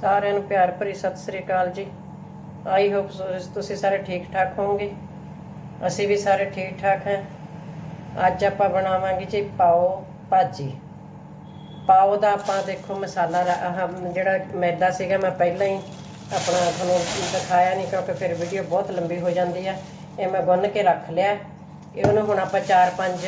ਸਾਰਿਆਂ ਨੂੰ ਪਿਆਰ ਭਰੀ ਸਤਿ ਸ੍ਰੀ ਅਕਾਲ ਜੀ। ਆਈ ਹੋਪ ਤੁਸੀਂ ਸਾਰੇ ਠੀਕ ਠਾਕ ਹੋਵੋਗੇ। ਅਸੀਂ ਵੀ ਸਾਰੇ ਠੀਕ ਠਾਕ ਹਾਂ। ਅੱਜ ਆਪਾਂ ਬਣਾਵਾਂਗੇ ਜੀ ਪਾਓ ਭਾਜੀ। ਪਾਓ ਦਾ ਆਪਾਂ ਦੇਖੋ ਮਸਾਲਾ ਰਾ- ਆਹ ਜਿਹੜਾ ਮੈਦਾ ਸੀਗਾ ਮੈਂ ਪਹਿਲਾਂ ਹੀ ਆਪਣਾ ਤੁਹਾਨੂੰ ਦਿਖਾਇਆ ਨਹੀਂ ਕਿਉਂਕਿ ਫਿਰ ਵੀਡੀਓ ਬਹੁਤ ਲੰਬੀ ਹੋ ਜਾਂਦੀ ਆ। ਇਹ ਮੈਂ ਗੁੰਨ ਕੇ ਰੱਖ ਲਿਆ। ਇਹਨੂੰ ਹੁਣ ਆਪਾਂ 4-5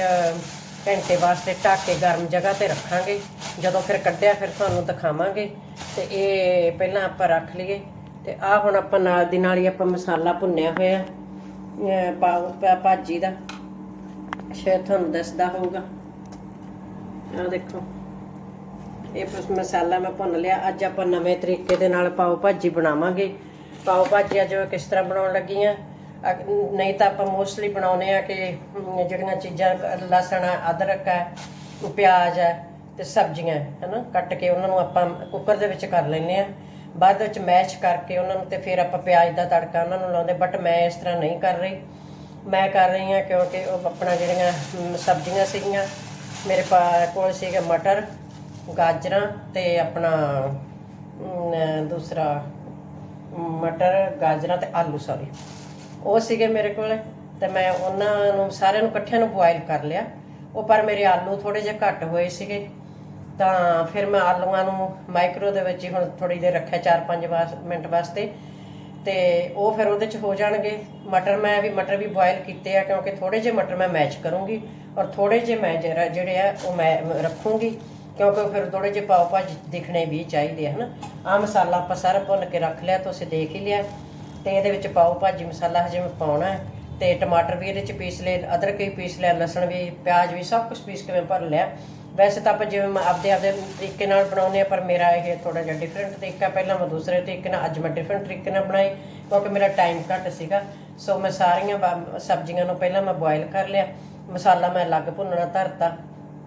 ਘੰਟੇ ਵਾਸਤੇ ਢੱਕ ਕੇ ਗਰਮ ਜਗ੍ਹਾ ਤੇ ਰੱਖਾਂਗੇ। ਜਦੋਂ ਫਿਰ ਕੱਢਿਆ ਫਿਰ ਤੁਹਾਨੂੰ ਦਿਖਾਵਾਂਗੇ। ਤੇ ਇਹ ਪਹਿਲਾਂ ਆਪਾਂ ਰੱਖ ਲਈਏ। ਤੇ ਆਹ ਹੁਣ ਆਪਾਂ ਨਾਲ ਦੀ ਨਾਲ ਹੀ ਆਪਾਂ ਮਸਾਲਾ ਭੁੰਨਿਆ ਹੋਇਆ ਇਹ ਪਾਓ ਭਾਜੀ ਦਾ। ਸ਼ਾਇਦ ਤੁਹਾਨੂੰ ਦੱਸਦਾ ਹੋਊਗਾ। ਆਹ ਦੇਖੋ। ਇਹ ਬਸ ਮਸਾਲਾ ਮੈਂ ਭੁੰਨ ਲਿਆ। ਅੱਜ ਆਪਾਂ ਨਵੇਂ ਤਰੀਕੇ ਦੇ ਨਾਲ ਪਾਓ ਭਾਜੀ ਬਣਾਵਾਂਗੇ। ਪਾਓ ਭਾਜੀ ਅੱਜ ਕਿਸ ਤਰ੍ਹਾਂ ਬਣਾਉਣ ਲੱਗੀ ਆ ਨਹੀਂ ਤਾਂ ਆਪਾਂ ਮੋਸਟਲੀ ਬਣਾਉਨੇ ਆ ਕਿ ਜਿਹੜੀਆਂ ਚੀਜ਼ਾਂ ਲਸਣ ਆ, ਅਦਰਕ ਹੈ ਪਿਆਜ਼ ਹੈ। ਤੇ ਸਬਜ਼ੀਆਂ ਹੈ ਹਨਾ, ਕੱਟ ਕੇ ਉਹਨਾਂ ਨੂੰ ਆਪਾਂ ਕੁੱਕਰ ਦੇ ਵਿੱਚ ਕਰ ਲੈਨੇ ਆ ਬਾਅਦ ਵਿੱਚ ਮੈਸ਼ ਕਰਕੇ ਉਹਨਾਂ ਨੂੰ ਤੇ ਫਿਰ ਆਪਾਂ ਪਿਆਜ਼ ਦਾ ਤੜਕਾ ਉਹਨਾਂ ਨੂੰ ਲਾਉਂਦੇ ਬਟ ਮੈਂ ਇਸ ਤਰ੍ਹਾਂ ਨਹੀਂ ਕਰ ਰਹੀ। ਮੈਂ ਕਰ ਰਹੀ ਹਾਂ ਕਿਉਂਕਿ ਉਹ ਆਪਣਾ ਜਿਹੜੀਆਂ ਸਬਜ਼ੀਆਂ ਸੀਗੀਆਂ, ਮੇਰੇ ਪਾ- ਕੋਲ ਸੀਗੇ ਮਟਰ, ਗਾਜਰਾਂ ਤੇ ਆਪਣਾ ਦੂਸਰਾ ਮਟਰ, ਗਾਜਰਾਂ ਤੇ ਆਲੂ ਸੌਰੀ ਉਹ ਸੀਗੇ ਮੇਰੇ ਕੋਲ ਤੇ ਮੈਂ ਉਹਨਾਂ ਨੂੰ ਸਾਰਿਆਂ ਨੂੰ ਇਕੱਠਿਆਂ ਨੂੰ ਬੋਇਲ ਕਰ ਲਿਆ। ਉਹ ਪਰ ਮੇਰੇ ਆਲੂ ਥੋੜੇ ਜਿਹਾ ਘੱਟ ਹੋਏ ਸੀਗੇ। ਤਾਂ ਫਿਰ ਮੈਂ ਆਲੂਆਂ ਨੂੰ ਮਾਈਕਰੋ ਦੇ ਵਿੱਚ ਹੀ ਹੁਣ ਥੋੜੀ ਦੇਰ ਰੱਖਿਆ 4-5 ਮਿੰਟ ਵਾਸਤੇ। ਤੇ ਉਹ ਫਿਰ ਉਹਦੇ ਚ ਹੋ ਜਾਣਗੇ। ਮਟਰ ਮੈਂ ਵੀ, ਮਟਰ ਵੀ ਬੋਇਲ ਕੀਤੇ ਆ ਕਿਉਂਕਿ ਥੋੜੇ ਜਿਹੇ ਮਟਰ ਮੈਂ ਮੈਚ ਕਰੂੰਗੀ ਔਰ ਥੋੜੇ ਜਿਹੇ ਮੈਂ ਜਿਹੜੇ ਆ ਉਹ ਮੈਂ ਰੱਖੂੰਗੀ ਕਿਉਂਕਿ ਉਹ ਫਿਰ ਥੋੜੇ ਜਿਹੇ ਪਾਓ ਭਾਜੀ ਦਿਖਣੇ ਵੀ ਚਾਹੀਦੇ ਆ, ਹਨਾ। ਆ ਮਸਾਲਾ ਆਪਾਂ ਸਾਰਾ ਭੁੰਨ ਕੇ ਰੱਖ ਲਿਆ, ਤੁਸੀਂ ਦੇਖ ਹੀ ਲਿਆ। ਤੇ ਇਹਦੇ ਵਿੱਚ ਪਾਓ ਭਾਜੀ ਮਸਾਲਾ ਹਜੇ ਮੈਂ ਪਾਉਣਾ। ਹੈ ਤੇ ਟਮਾਟਰ ਵੀ ਇਹਦੇ ਚ ਪੀਸ ਲਏ, ਅਦਰਕ ਵੀ ਪੀਸ ਲਿਆ, ਲਸਣ ਵੀ, ਪਿਆਜ਼ ਵੀ ਸਭ ਕੁਝ ਪੀਸ ਕੇ ਮੈਂ ਭਰ ਲਿਆ। ਵੈਸੇ ਤਾਂ ਆਪਾਂ ਜਿਵੇਂ ਮੈਂ ਆਪਦੇ ਆਪਦੇ ਤਰੀਕੇ ਨਾਲ ਬਣਾਉਂਦੇ ਆ ਪਰ ਮੇਰਾ ਇਹ ਥੋੜਾ ਜਿਹਾ ਡਿਫਰੈਂਟ ਤਰੀਕਾ ਪਹਿਲਾਂ ਮੈਂ ਦੂਸਰੇ ਤਰੀਕੇ ਨਾਲ, ਅੱਜ ਮੈਂ ਡਿਫਰੈਂਟ ਤਰੀਕੇ ਨਾਲ ਬਣਾਈ, ਕਿਉਂਕਿ ਮੇਰਾ ਟਾਈਮ ਘੱਟ ਸੀਗਾ। ਸੋ ਮੈਂ ਸਾਰੀਆਂ ਸਬਜ਼ੀਆਂ ਨੂੰ ਪਹਿਲਾਂ ਮੈਂ ਬੋਇਲ ਕਰ ਲਿਆ। ਮਸਾਲਾ ਮੈਂ ਅਲੱਗ ਭੁੰਨਣਾ ਧਰਤਾ,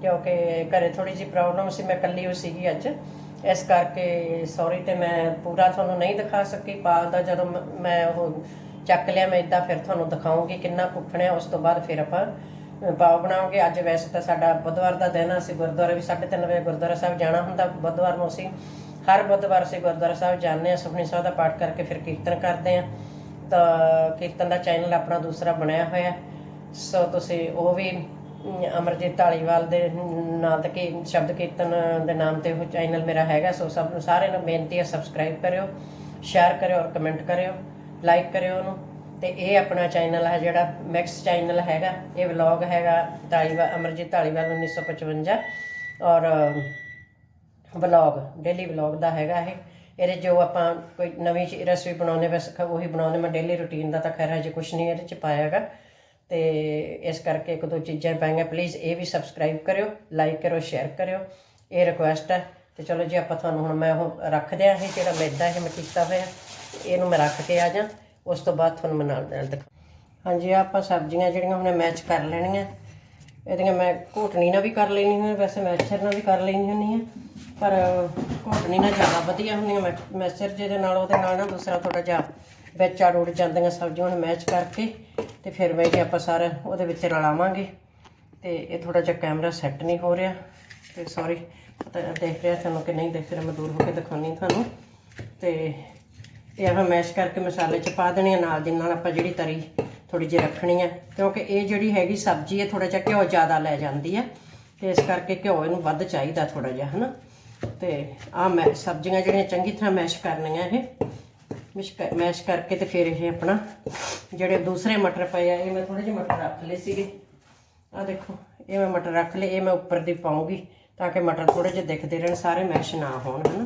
ਕਿਉਂਕਿ ਘਰੇ ਥੋੜੀ ਜਿਹੀ ਪ੍ਰੋਬਲਮ ਸੀ, ਮੈਂ ਇਕੱਲੀ ਹੋ ਸੀਗੀ ਅੱਜ। ਇਸ ਕਰਕੇ ਸੌਰੀ ਤੇ ਮੈਂ ਪੂਰਾ ਤੁਹਾਨੂੰ ਨਹੀਂ ਦਿਖਾ ਸਕੀ। ਪਾਲ ਦਾ ਜਦੋਂ ਮ- ਮੈਂ ਉਹ ਚੱਕ ਲਿਆ, ਮੈਂ ਇਦਾਂ ਫਿਰ ਤੁਹਾਨੂੰ ਦਿਖਾਉਂਗੀ ਕਿੰਨਾ ਕੁੱਖਣਿਆ, ਉਸ ਤੋਂ ਬਾਅਦ ਫਿਰ ਆਪਾਂ ਅ, ਪਾਓ ਬਣਾਉਂਗੇ ਅੱਜ ਵੈਸੇ ਤਾਂ ਸਾਡਾ ਬੁੱਧਵਾਰ ਦਾ ਦਿਨ ਆ ਅਸੀਂ ਗੁਰਦੁਆਰੇ ਵੀ 3:30 ਵਜੇ ਗੁਰਦੁਆਰਾ ਸਾਹਿਬ ਜਾਣਾ ਹੁੰਦਾ ਬੁੱਧਵਾਰ ਨੂੰ ਅਸੀਂ ਹਰ ਬੁੱਧਵਾਰ ਅਸੀਂ ਗੁਰਦੁਆਰਾ ਸਾਹਿਬ ਜਾਂਦੇ ਆ ਸੁਖਨੀ ਸਾਹਿਬ ਦਾ ਪਾਠ ਕਰਕੇ ਫਿਰ ਕੀਰਤਨ ਕਰਦੇ ਆ ਤਾਂ ਕੀਰਤਨ ਦਾ ਚੈਨਲ ਆਪਣਾ ਦੂਸਰਾ ਬਣਿਆ ਹੋਇਆ ਸੋ ਤੁਸੀਂ ਉਹ ਵੀ ਅਮਰਜੀਤ ਢਾਲੀਵਾਲ ਦੇ ਨਾਂ ਤੇ ਕੀ ਸ਼ਬਦ ਕੀਰਤਨ ਦੇ ਨਾਮ ਤੇ ਉਹ ਚੈਨਲ ਮੇਰਾ ਹੈਗਾ ਸੋ ਸਭ ਨੂੰ ਸਾਰਿਆਂ ਨੂੰ ਬੇਨਤੀ ਹੈ ਸਬਸਕ੍ਰਾਈਬ ਕਰਿਓ ਸ਼ੇਅਰ ਕਰਿਓ ਔਰ ਕਮੈਂਟ ਕਰਿਓ ਲਾਈਕ ਕਰਿਓ ਉਹਨੂੰ। ਤੇ ਇਹ ਆਪਣਾ ਚੈਨਲ ਹੈ ਜਿਹੜਾ ਮੈਕਸ ਚੈਨਲ ਹੈਗਾ, ਇਹ ਵਲੌਗ ਹੈਗਾ ਧਾਲੀਵਾਲ ਅਮਰਜੀਤ ਢਾਲੀਵਾਲ 1955 ਔਰ ਵਲੌਗ ਡੇਲੀ ਵਲੌਗ ਦਾ ਹੈਗਾ ਇਹ। ਇਹਦੇ ਜੋ ਆਪਾਂ ਕੋਈ ਨਵੀਂ ਰੈਸਪੀ ਬਣਾਉਣੇ ਬਸ ਖ- ਉਹੀ ਬਣਾਉਣੇ ਮੈਂ ਡੇਲੀ ਰੁਟੀਨ ਦਾ ਤਾਂ ਖੈਰ ਹਜੇ ਕੁਝ ਨਹੀਂ ਇਹਦੇ ਚ ਪਾਇਆ ਹੈਗਾ। ਤੇ ਇਸ ਕਰਕੇ ਇੱਕ ਦੋ ਚੀਜ਼ਾਂ ਪਾਈਆਂ ਪਲੀਜ਼ ਇਹ ਵੀ ਸਬਸਕ੍ਰਾਈਬ ਕਰਿਓ ਲਾਈਕ ਕਰੋ ਸ਼ੇਅਰ ਕਰਿਓ। ਇਹ ਰਿਕੁਐਸਟ ਹੈ, ਤੇ ਚਲੋ ਜੀ ਆਪਾਂ ਤੁਹਾਨੂੰ ਹੁਣ ਮੈਂ ਉਹ ਰੱਖ ਦਿਆਂ ਇਹ ਜਿਹੜਾ ਮੈਦਾ ਇਹ ਮੈਂ ਕੀਤਾ ਹੋਇਆ, ਇਹਨੂੰ ਮੈਂ ਰੱਖ ਕੇ ਆ ਜਾਂ ਉਸ ਤੋਂ ਬਾਅਦ ਤੁਹਾਨੂੰ ਮੈਂ ਨਾਲ ਨਾਲ ਦਿਖਾ ਹਾਂਜੀ, ਆਪਾਂ ਸਬਜ਼ੀਆਂ ਜਿਹੜੀਆਂ ਹੁਣ ਮੈਚ ਕਰ ਲੈਣੀਆਂ। ਇਹਦੀਆਂ ਮੈਂ ਘੋਟਣੀ ਨਾਲ ਵੀ ਕਰ ਲੈਣੀ ਹੁੰਦੀ ਵੈਸੇ ਮੈਚਰ ਨਾਲ ਵੀ ਕਰ ਲੈਣੀ ਹੁੰਦੀ ਆ ਪਰ ਘੋਟਣੀ ਨਾਲ ਜ਼ਿਆਦਾ ਵਧੀਆ ਹੁੰਦੀਆਂ ਮੈਂ ਮੈਚਰ ਜਿਹਦੇ ਨਾਲ ਉਹਦੇ ਨਾਲ ਨਾ ਦੂਸਰਾ ਥੋੜਾ ਜਿਹਾ ਵਿੱਚ ਆੜ ਉੜ ਜਾਂਦੀਆਂ ਸਬਜ਼ੀਆਂ ਨੂੰ ਮੈਚ ਕਰਕੇ ਤੇ ਫਿਰ ਮੈਂ ਇਹ ਆਪਾਂ ਸਾਰਾ ਉਹਦੇ ਵਿੱਚ ਰਲਾਵਾਂਗੇ। ਤੇ ਇਹ ਥੋੜਾ ਜਿਹਾ ਕੈਮਰਾ ਸੈੱਟ ਨਹੀਂ ਹੋ ਰਿਹਾ। ਤੇ ਸੌਰੀ ਪਤਾ ਦੇਖ ਰਿਹਾ ਤੁਹਾਨੂੰ ਕਿ ਨਹੀਂ ਦੇਖ ਰਿਹਾ, ਮੈਂ ਦੂਰ ਹੋ ਕੇ ਦਿਖਾਉਣੀ ਤੁਹਾਨੂੰ। ਤੇ ਇਹ ਆਪਾਂ ਮੈਸ਼ ਕਰਕੇ ਮਸਾਲੇ ਚ ਪਾ ਦੇਣੇ ਆ, ਨਾਲ ਦੀ ਨਾਲ ਆਪਾਂ ਜਿਹੜੀ ਤਰੀ ਥੋੜੀ ਜਿਹੀ ਰੱਖਣੀ ਆ। ਕਿਉਂਕਿ ਇਹ ਜਿਹੜੀ ਹੈਗੀ ਸਬਜ਼ੀ ਹੈ ਥੋੜਾ ਜਿਹਾ ਘਿਓ ਜ਼ਿਆਦਾ ਲੈ ਜਾਂਦੀ ਹੈ ਤੇ ਇਸ ਕਰਕੇ ਘਿਓ ਇਹਨੂੰ ਵੱਧ ਚਾਹੀਦਾ ਥੋੜਾ ਜਿਹਾ, ਹਨਾ? ਤੇ ਆ ਮੈਂ ਸਬਜ਼ੀਆਂ ਜਿਹੜੀਆਂ ਚੰਗੀ ਤਰ੍ਹਾਂ ਮੈਸ਼ ਕਰਨੀਆਂ ਇਹ। ਮਿਸ਼ ਕਰ- ਮੈਸ਼ ਕਰਕੇ ਤੇ ਫਿਰ ਇਹ ਆਪਣਾ ਜਿਹੜੇ ਦੂਸਰੇ ਮਟਰ ਪਏ ਆ, ਇਹ ਮੈਂ ਥੋੜੇ ਜਿਹੇ ਮਟਰ ਰੱਖ ਲਏ ਸੀਗੇ। ਆ ਦੇਖੋ, ਇਹ ਮੈਂ ਮਟਰ ਰੱਖ ਲਏ, ਇਹ ਮੈਂ ਉੱਪਰ ਦੀ ਪਾਉਂਗੀ ਤਾਂ ਕਿ ਮਟਰ ਥੋੜੇ ਜਿਹੇ ਦਿਖਦੇ ਰਹਿਣ, ਸਾਰੇ ਮੈਸ਼ ਨਾ ਹੋਣ, ਹਨਾ?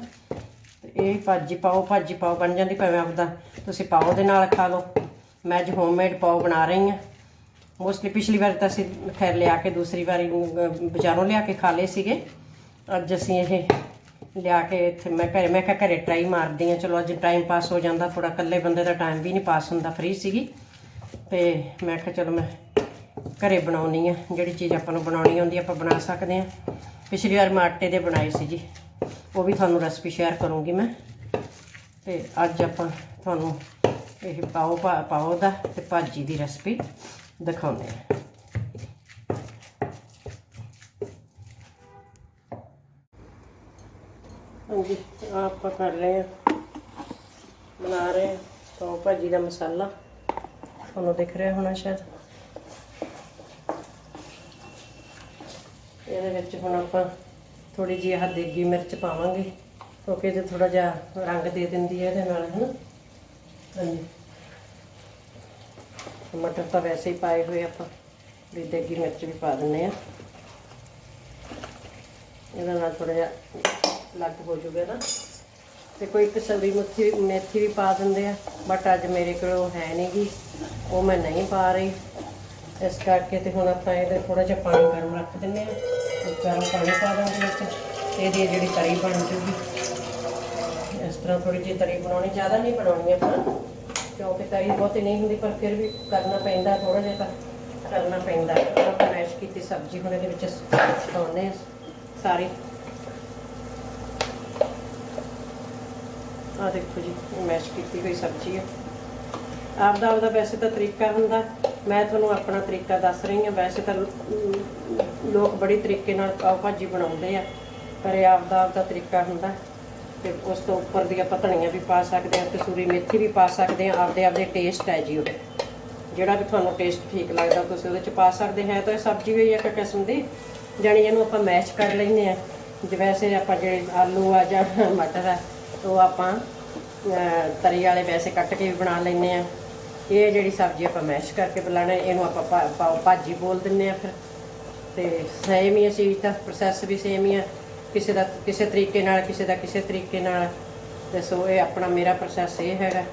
ਤੇ ਇਹ ਭਾਜੀ ਪਾਓ ਭਾਜੀ ਪਾਓ ਬਣ ਜਾਂਦੀ ਭਾਵੇਂ ਆਪਦਾ। ਤੁਸੀਂ ਪਾਓ ਦੇ ਨਾਲ ਖਾ ਲਓ। ਮੈਂ ਅੱਜ ਹੋਮਮੇਡ ਪਾਓ ਬਣਾ ਰਹੀ ਹਾਂ। ਮੋਸਟਲੀ ਪਿਛਲੀ ਵਾਰ ਤਾਂ ਅਸੀਂ ਖੈਰ ਲਿਆ ਕੇ ਦੂਸਰੀ ਵਾਰੀ ਅਹ, ਬਾਜ਼ਾਰੋਂ ਲਿਆ ਕੇ ਖਾ ਲਏ ਸੀਗੇ। ਅੱਜ ਅਸੀਂ ਇਹ ਲਿਆ ਕੇ ਇੱਥੇ ਮੈਂ ਘਰੇ ਮੈਂ ਕਿਹਾ ਘਰੇ ਟਰਾਈ ਮਾਰਦੀ ਹਾਂ। ਚਲੋ ਅੱਜ ਟਾਈਮ ਪਾਸ ਹੋ ਜਾਂਦਾ। ਥੋੜਾ ਇਕੱਲੇ ਬੰਦੇ ਦਾ ਟਾਈਮ ਵੀ ਨਹੀਂ ਪਾਸ ਹੁੰਦਾ। ਫ੍ਰੀ ਸੀਗੀ। ਤੇ ਮੈਂ ਕਿਹਾ ਚਲੋ ਮੈਂ ਘਰੇ ਬਣਾਉਣੀ ਆ ਜਿਹੜੀ ਚੀਜ਼ ਆਪਾਂ ਨੂੰ ਬਣਾਉਣੀ ਆਉਂਦੀ ਆਪਾਂ ਬਣਾ ਸਕਦੇ ਆ ਪਿਛਲੀ ਵਾਰ ਮੈਂ ਆਟੇ ਦੇ ਬਣਾਏ ਸੀ ਜੀ। ਉਹ ਵੀ ਤੁਹਾਨੂੰ ਰੈਸਪੀ ਸ਼ੇਅਰ ਕਰੂੰਗੀ ਮੈਂ। ਤੇ ਅੱਜ ਆਪਾਂ ਤੁਹਾਨੂੰ ਇਹ ਪਾਓ ਭਾ- ਪਾਓ ਦਾ ਤੇ ਭਾਜੀ ਦੀ ਰੈਸਪੀ ਦਿਖਾਉਂਦੇ ਆ ਹਾਂਜੀ ਆਪਾਂ ਕਰ ਰਹੇ ਆ ਬਣਾ ਰਹੇ ਹਾਂ। ਪਾਓ ਭਾਜੀ ਦਾ ਮਸਾਲਾ। ਤੁਹਾਨੂੰ ਦਿਖ ਰਿਹਾ ਹੋਣਾ ਸ਼ਾਇਦ। ਇਹਦੇ ਵਿੱਚ ਹੁਣ ਆਪਾਂ ਥੋੜੀ ਜਿਹੀ ਆਹ ਦੇਗੀ ਮਿਰਚ ਪਾਵਾਂਗੇ, ਕਿਉਂਕਿ ਇਹਦੇ ਥੋੜਾ ਜਿਹਾ ਰੰਗ ਦੇ ਦਿੰਦੀ ਹੈ ਇਹਦੇ ਨਾਲ ਹਨਾ ਹਾਂਜੀ। ਟਮਾਟਰ ਤਾਂ ਵੈਸੇ ਹੀ ਪਾਏ ਹੋਏ ਆਪਾਂ, ਵੀ ਦੇਗੀ ਮਿਰਚ ਵੀ ਪਾ ਦਿੰਨੇ ਆ। ਇਹਦੇ ਨਾਲ ਥੋੜਾ ਜਿਹਾ ਲੱਗ ਹੋ ਜੂਗਾ ਨਾ। ਤੇ ਕੋਈ ਕਸੂਰੀ ਮੇਥੀ ਮੇਥੀ ਵੀ ਪਾ ਦਿੰਦੇ ਆ, ਬਟ ਅੱਜ ਮੇਰੇ ਕੋਲ ਉਹ ਹੈ ਨਹੀਂਗੀ ਉਹ ਮੈਂ ਨਹੀਂ ਪਾ ਰਹੀ। ਇਸ ਕਰਕੇ ਤੇ ਹੁਣ ਆਪਾਂ ਇਹਦੇ ਥੋੜਾ ਜਿਹਾ ਪਾਣੀ ਗਰਮ ਰੱਖ ਦਿੰਨੇ ਆ। ਗਰਮ ਪਾਣੀ ਪਾ ਦਾਂਗੇ ਵਿੱਚ ਤੇ ਇਹਦੀ ਜਿਹੜੀ ਤਰੀ ਬਣ ਜੂਗੀ। ਇਸ ਤਰ੍ਹਾਂ ਥੋੜੀ ਜਿਹੀ ਤਰੀ ਬਣਾਉਣੀ, ਜ਼ਿਆਦਾ ਨਹੀਂ ਬਣਾਉਣੀ ਆਪਾਂ, ਕਿਉਂਕਿ ਤਰੀ ਬਹੁਤੀ ਨਹੀਂ ਹੁੰਦੀ, ਪਰ ਫਿਰ ਵੀ ਕਰਨਾ ਪੈਂਦਾ ਥੋੜਾ ਜਿਹਾ ਤਾਂ ਕਰਨਾ ਪੈਂਦਾ। ਆਪਾਂ ਮੈਸ਼ ਕੀਤੀ ਸਬਜ਼ੀ ਹੁਣ ਇਹਦੇ ਵਿੱਚ ਪਾਉਣੇ ਸਾਰੀ। ਆ ਦੇਖੋ ਜੀ ਮੈਸ਼ ਕੀਤੀ ਹੋਈ ਸਬਜ਼ੀ ਹੈ। ਆਪਦਾ ਆਪਦਾ ਵੈਸੇ ਤਾਂ ਤਰੀਕਾ ਹੁੰਦਾ। ਮੈਂ ਤੁਹਾਨੂੰ ਆਪਣਾ ਤਰੀਕਾ ਦੱਸ ਰਹੀ ਹਾਂ। ਵੈਸੇ ਤਾਂ ਲੋਕ ਬੜੀ ਤਰੀਕੇ ਨਾਲ ਪਾਓ ਭਾਜੀ ਬਣਾਉਂਦੇ ਆ। ਪਰ ਇਹ ਆਪਦਾ ਆਪਦਾ ਤਰੀਕਾ ਹੁੰਦਾ। ਤੇ ਉਸ ਤੋਂ ਉੱਪਰ ਦੀਆਂ ਆਪਾਂ ਧਨੀਆ ਵੀ ਪਾ ਸਕਦੇ ਆ ਕਸੂਰੀ ਮੇਥੀ ਵੀ ਪਾ ਸਕਦੇ ਆ। ਆਪਦੇ ਆਪਦੇ ਟੇਸਟ ਹੈ ਜੀ ਉਹ ਜਿਹੜਾ ਵੀ ਤੁਹਾਨੂੰ ਟੇਸਟ ਠੀਕ ਲੱਗਦਾ ਤੁਸੀਂ ਉਹਦੇ ਚ ਪਾ ਸਕਦੇ ਹੈ ਤਾਂ ਇਹ ਸਬਜ਼ੀ ਹੋਈ ਇੱਕ ਕਿਸਮ ਦੀ, ਜਾਣੀ ਇਹਨੂੰ ਆਪਾਂ ਮੈਸ਼ ਕਰ ਲੈਂਦੇ ਆ। ਜੇ ਵੈਸੇ ਆਪਾਂ ਜਿਹੜੇ ਆਲੂ ਆ ਜਾਂ ਮਟਰ ਆ, ਉਹ ਆਪਾਂ ਤਰੀ ਵਾਲੇ ਵੈਸੇ ਕੱਟ ਕੇ ਵੀ ਬਣਾ ਲੈਂਦੇ ਆ। ਇਹ ਜਿਹੜੀ ਸਬਜ਼ੀ ਆਪਾਂ ਮੈਸ਼ ਕਰਕੇ ਬਣਾਣਾ ਇਹਨੂੰ ਆਪਾਂ ਭਾ- ਪਾਓ ਭਾਜੀ ਬੋਲ ਦਿੰਦੇ ਆ ਫਿਰ। ਤੇ ਸੇਮ ਹੀ ਅਸੀਂ ਤਾਂ ਪ੍ਰੋਸੈਸ ਵੀ ਸੇਮ ਹੀ ਆ। ਕਿਸੇ ਦਾ, ਕਿਸੇ ਤਰੀਕੇ ਨਾਲ, ਕਿਸੇ ਦਾ ਕਿਸੇ ਤਰੀਕੇ ਨਾਲ। ਤੇ ਸੋ ਇਹ ਆਪਣਾ ਮੇਰਾ ਪ੍ਰੋਸੈਸ ਇਹ ਹੈਗਾ।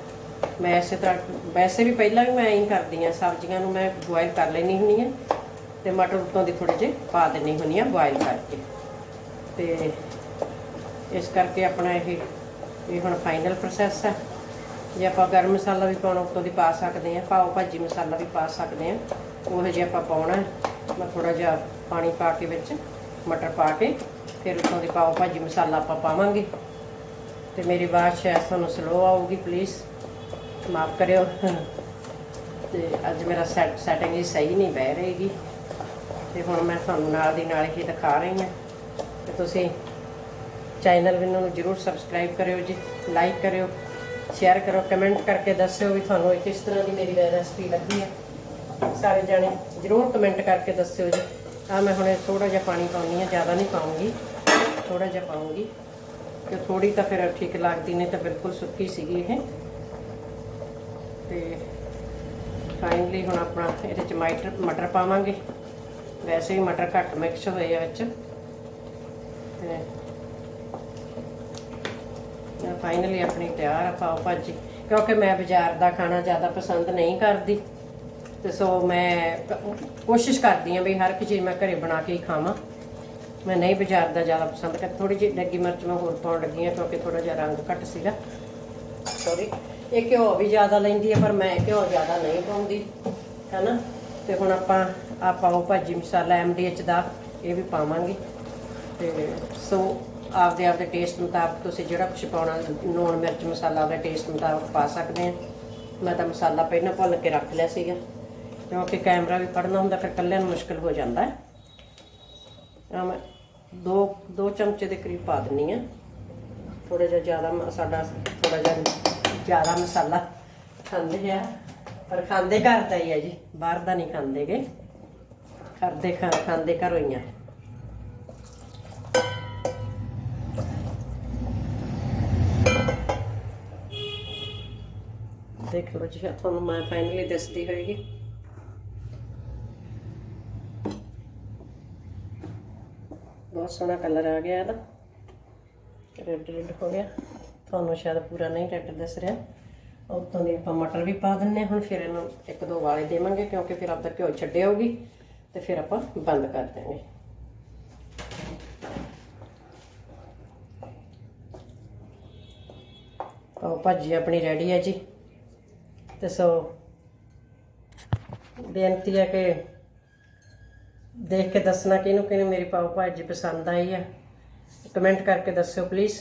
ਮੈਂ ਇਸੇ ਤਰ੍ਹਾਂ, ਵੈਸੇ ਵੀ ਪਹਿਲਾਂ ਵੀ ਮੈਂ ਐਂ ਕਰਦੀ ਆ, ਸਬਜ਼ੀਆਂ ਨੂੰ ਮੈਂ ਬੋਇਲ ਕਰ ਲੈਣੀ ਹੁੰਦੀ ਆ। ਤੇ ਮਟਰ ਉੱਤੋਂ ਦੀ ਥੋੜੇ ਜਿਹੇ ਪਾ ਦੇਣੀ ਹੁੰਦੀ ਆ ਬੋਇਲ ਕਰਕੇ। ਤੇ ਇਸ ਕਰਕੇ ਆਪਣਾ ਇਹ ਇਹ ਹੁਣ ਫਾਈਨਲ ਪ੍ਰੋਸੈਸ ਹੈ ਜੇ ਆਪਾਂ ਗਰਮ ਮਸਾਲਾ ਵੀ ਪਾਉਣਾ, ਉੱਤੋਂ ਦੀ ਪਾ ਸਕਦੇ ਆ ਪਾਓ ਭਾਜੀ, ਮਸਾਲਾ ਵੀ ਪਾ ਸਕਦੇ ਆ ਉਹ ਜੇ ਆਪਾਂ ਪਾਉਣਾ ਮੈਂ ਥੋੜਾ ਜਿਹਾ ਪਾਣੀ ਪਾ ਕੇ ਵਿੱਚ, ਮਟਰ ਪਾ ਕੇ, ਫਿਰ ਉੱਤੋਂ ਦੀ ਪਾਓ ਭਾਜੀ, ਮਸਾਲਾ ਆਪਾਂ ਪਾਵਾਂਗੇ। ਤੇ ਮੇਰੀ ਆਵਾਜ਼ ਸ਼ਾਇਦ ਤੁਹਾਨੂੰ ਸਲੋ ਆਊਗੀ ਪਲੀਜ਼ ਮਾਫ ਕਰਿਓ। ਤੇ ਅੱਜ ਮੇਰਾ ਸੈਟ ਸੈਟਿੰਗ ਹੀ ਸਹੀ ਨਹੀਂ ਬਹਿ ਰਹੇਗੀ। ਤੇ ਹੁਣ ਮੈਂ ਤੁਹਾਨੂੰ ਨਾਲ ਦੀ ਨਾਲ ਹੀ ਦਿਖਾ ਰਹੀ ਹਾਂ। ਤੇ ਤੁਸੀਂ ਚੈਨਲ ਵੀ ਨੂੰ ਜਰੂਰ ਸਬਸਕ੍ਰਾਈਬ ਕਰਿਓ ਜੀ। ਲਾਈਕ ਕਰਿਓ। ਸ਼ੇਅਰ ਕਰੋ ਕਮੈਂਟ ਕਰਕੇ ਦੱਸਿਓ ਵੀ ਤੁਹਾਨੂੰ ਇਹ ਕਿਸ ਤਰ੍ਹਾਂ ਦੀ ਮੇਰੀ ਰੈਸਪੀ ਲੱਗੀ ਹੈ। ਸਾਰੇ ਜਾਣੇ ਜਰੂਰ ਕਮੈਂਟ ਕਰਕੇ ਦੱਸਿਓ ਜੀ। ਆ ਮੈਂ ਹੁਣ ਥੋੜਾ ਜਿਹਾ ਪਾਣੀ ਪਾਉਣੀ ਹੈ, ਜ਼ਿਆਦਾ ਨਹੀਂ ਪਾਉਂਗੀ। ਥੋੜਾ ਜਿਹਾ ਪਾਉਂਗੀ ਕਿ ਥੋੜੀ ਤਾਂ ਫਿਰ ਠੀਕ ਲੱਗਦੀ ਨਹੀਂ ਤਾਂ ਬਿਲਕੁਲ ਸੁੱਕੀ ਸੀਗੀ ਇਹ। ਤੇ ਫਾਈਨਲੀ ਹੁਣ ਆਪਣਾ ਇਹਦੇ ਚ ਮਟਰ ਮਟਰ ਪਾਵਾਂਗੇ। ਵੈਸੇ ਵੀ ਮਟਰ ਘੱਟ ਮਿਕਸ ਹੋਏ ਆ ਵਿੱਚ। ਤੇ ਇਹ ਫਾਈਨਲੀ ਆਪਣੀ ਤਿਆਰ ਆ ਪਾਓ ਭਾਜੀ। ਕਿਉਂਕਿ ਮੈਂ ਬਾਜ਼ਾਰ ਦਾ ਖਾਣਾ ਜ਼ਿਆਦਾ ਪਸੰਦ ਨਹੀਂ ਕਰਦੀ। ਤੇ ਸੋ ਮੈਂ ਕੋਸ਼ਿਸ਼ ਕਰਦੀ ਆ ਵੀ ਹਰ ਇੱਕ ਚੀਜ਼ ਮੈਂ ਘਰੇ ਬਣਾ ਕੇ ਹੀ ਖਾਵਾਂ। ਮੈਂ ਨਹੀਂ ਬਾਜ਼ਾਰ ਦਾ ਜ਼ਿਆਦਾ ਪਸੰਦ ਕਰ ਥੋੜੀ ਜਿਹੀ ਡੱਗੀ ਮਿਰਚ ਮੈਂ ਹੋਰ ਪਾਉਣ ਲੱਗੀ ਆ ਕਿਉਂਕਿ ਥੋੜਾ ਜਿਹਾ ਰੰਗ ਘੱਟ ਸੀਗਾ। ਸੌਰੀ ਇਹ ਘਿਓ ਵੀ ਜ਼ਿਆਦਾ ਲੈਂਦੀ ਹੈ ਪਰ ਮੈਂ ਘਿਓ ਜ਼ਿਆਦਾ ਨਹੀਂ ਪਾਉਂਦੀ। ਹੈਨਾ? ਤੇ ਹੁਣ ਆਪਾਂ ਆ ਪਾਓ ਭਾਜੀ ਮਸਾਲਾ ਐਮਡੀਐਚ ਦਾ, ਇਹ ਵੀ ਪਾਵਾਂਗੇ। ਤੇ ਸੋ ਆਪਦੇ ਆਪਦੇ ਟੇਸਟ ਮੁਤਾਬਕ ਤੁਸੀਂ ਜਿਹੜਾ ਕੁਝ ਪਾਉਣਾ, ਲੂਣ ਮਿਰਚ ਮਸਾਲਾ ਆਪਦੇ ਟੇਸਟ ਮੁਤਾਬਕ ਪਾ ਸਕਦੇ ਆ। ਮੈਂ ਤਾਂ ਮਸਾਲਾ ਪਹਿਲਾਂ ਭੁੰਨ ਕੇ ਰੱਖ ਲਿਆ ਸੀਗਾ। ਕਿਉਂਕਿ ਕੈਮਰਾ ਵੀ ਪੜਨਾ ਹੁੰਦਾ, ਫਿਰ ਇਕੱਲਿਆਂ ਨੂੰ ਮੁਸ਼ਕਲ ਹੋ ਜਾਂਦਾ ਹੈ। ਆ ਮੈਂ ਦੋ ਦੋ ਚਮਚੇ ਦੇ ਕਰੀਬ ਪਾ ਦਿੰਨੀ ਆ ਥੋੜਾ ਜਿਹਾ ਜ਼ਿਆਦਾ ਮ- ਸਾਡਾ ਥੋੜਾ ਜਿਹਾ ਜ਼ਿਆਦਾ ਮਸਾਲਾ ਖਾਂਦੇ ਆ। ਪਰ ਖਾਂਦੇ ਘਰ ਦਾ ਹੀ ਹੈ ਜੀ, ਬਾਹਰ ਦਾ ਨਹੀਂ ਖਾਂਦੇਗੇ ਕਰਦੇ ਖਾ, ਖਾਂਦੇ ਘਰੋਂ ਹੀ ਦੇਖੋ ਜੀ ਤੁਹਾਨੂੰ ਮੈਂ ਫਾਈਨਲੀ ਦੱਸਦੀ ਹੋਏਗੀ। ਬਹੁਤ ਸੋਹਣਾ ਕਲਰ ਆ ਗਿਆ ਇਹਦਾ। ਰੈੱਡ ਰੈੱਡ ਹੋ ਗਿਆ। ਤੁਹਾਨੂੰ ਸ਼ਾਇਦ ਪੂਰਾ ਨਹੀਂ ਰੈੱਡ ਦਿਸ ਰਿਹਾ। ਉੱਤੋਂ ਦੀ ਆਪਾਂ ਮਟਰ ਵੀ ਪਾ ਦਿੰਨੇ ਹਾਂ। ਹੁਣ ਫਿਰ ਇਹਨੂੰ ਇੱਕ ਦੋ ਵਾਲੇ ਦੇਵਾਂਗੇ, ਕਿਉਂਕਿ ਫਿਰ ਆਪਦਾ ਘਿਓ ਛੱਡਿਆਉਗੀ ਤੇ ਫਿਰ ਆਪਾਂ ਬੰਦ ਕਰ ਦਾਂਗੇ ਪਾਓ ਭਾਜੀ ਆਪਣੀ ਰੈਡੀ ਹੈ ਜੀ। ਤੇ ਸੋ ਬੇਨਤੀ ਹੈ ਕਿ ਦੇਖ ਕੇ ਦੱਸਣਾ ਕਿਹਨੂੰ ਕਿਹਨੂੰ ਮੇਰੀ ਪਾਓ ਭਾਜੀ ਪਸੰਦ ਆਈ ਹੈ। ਕਮੈਂਟ ਕਰਕੇ ਦੱਸਿਓ ਪਲੀਜ਼